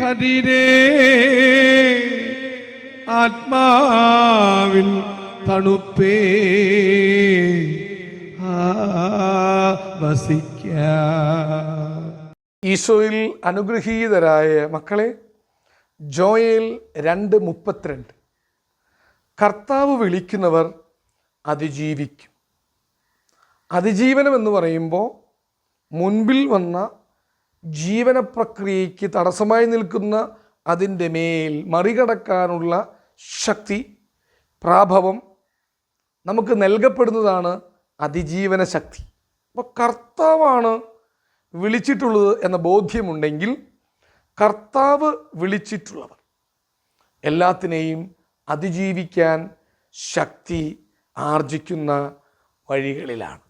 കതിരേ ആത്മാവിൽ തണുപ്പേ. വസിക്ക. ഈശോയിൽ അനുഗ്രഹീതരായ മക്കളെ ജോയൽ രണ്ട് മുപ്പത്തിരണ്ട്. കർത്താവ് വിളിക്കുന്നവർ അതിജീവിക്കും. അതിജീവനം എന്ന് പറയുമ്പോൾ മുൻപിൽ വന്ന ജീവന പ്രക്രിയയ്ക്ക് തടസ്സമായി നിൽക്കുന്ന അതിന്റെ മേൽ മറികടക്കാനുള്ള ശക്തി പ്രാഭവം നമുക്ക് നൽകപ്പെടുന്നതാണ് അതിജീവന ശക്തി. അപ്പോൾ കർത്താവാണ് വിളിച്ചിട്ടുള്ളത് എന്ന ബോധ്യമുണ്ടെങ്കിൽ കർത്താവ് വിളിച്ചിട്ടുള്ളവർ എല്ലാത്തിനെയും അതിജീവിക്കാൻ ശക്തി ആർജിക്കുന്ന വഴികളിലാണ്.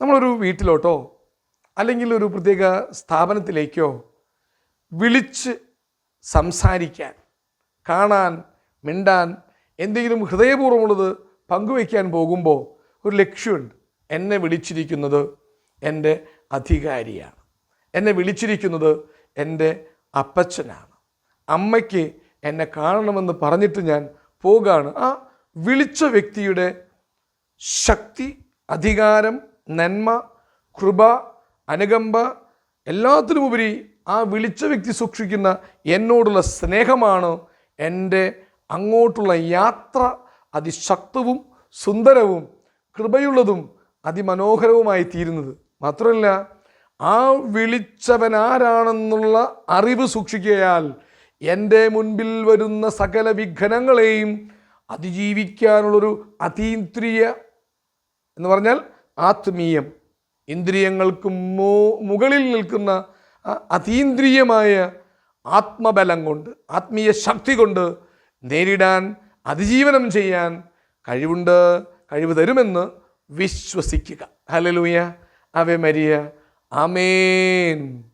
നമ്മളൊരു വീട്ടിലോട്ടോ അല്ലെങ്കിൽ ഒരു പ്രത്യേക സ്ഥാപനത്തിലേക്കോ വിളിച്ച് സംസാരിക്കാൻ കാണാൻ മിണ്ടാൻ എന്തെങ്കിലും ഹൃദയപൂർവമുള്ളത് പങ്കുവയ്ക്കാൻ പോകുമ്പോൾ ഒരു ലക്ഷ്യമുണ്ട്. എന്നെ വിളിച്ചിരിക്കുന്നത് എന്റെ അധികാരിയാണ്. എന്നെ വിളിച്ചിരിക്കുന്നത് എന്റെ അപ്പച്ചനാണ്. അമ്മയ്ക്ക് എന്നെ കാണണമെന്ന് പറഞ്ഞിട്ട് ഞാൻ പോകാണ്. ആ വിളിച്ച വ്യക്തിയുടെ ശക്തി അധികാരം നന്മ കൃപ അനുകമ്പ എല്ലാത്തിനുമുപരി ആ വിളിച്ച വ്യക്തി സൂക്ഷിക്കുന്ന എന്നോടുള്ള സ്നേഹമാണ് എന്റെ അങ്ങോട്ടുള്ള യാത്ര അതിശക്തവും സുന്ദരവും കൃപയുള്ളതും അതിമനോഹരവുമായി തീരുന്നത്. മാത്രമല്ല ആ വിളിച്ചവൻ ആരാണെന്നുള്ള അറിവ് സൂക്ഷിക്കയാൽ എന്റെ മുൻപിൽ വരുന്ന സകല വിഘ്നങ്ങളെയും അതിജീവിക്കാനുള്ളൊരു അതീന്ദ്രിയ എന്ന് പറഞ്ഞാൽ ആത്മീയം. ഇന്ദ്രിയങ്ങൾക്ക് മുകളിൽ നിൽക്കുന്ന അതീന്ദ്രിയമായ ആത്മബലം കൊണ്ട് ആത്മീയ ശക്തി കൊണ്ട് നേരിടാൻ അതിജീവനം ചെയ്യാൻ കഴിവുണ്ട് കഴിവ് തരുമെന്ന് വിശ്വസിക്കുക. Hallelujah ave Maria. ആമേൻ.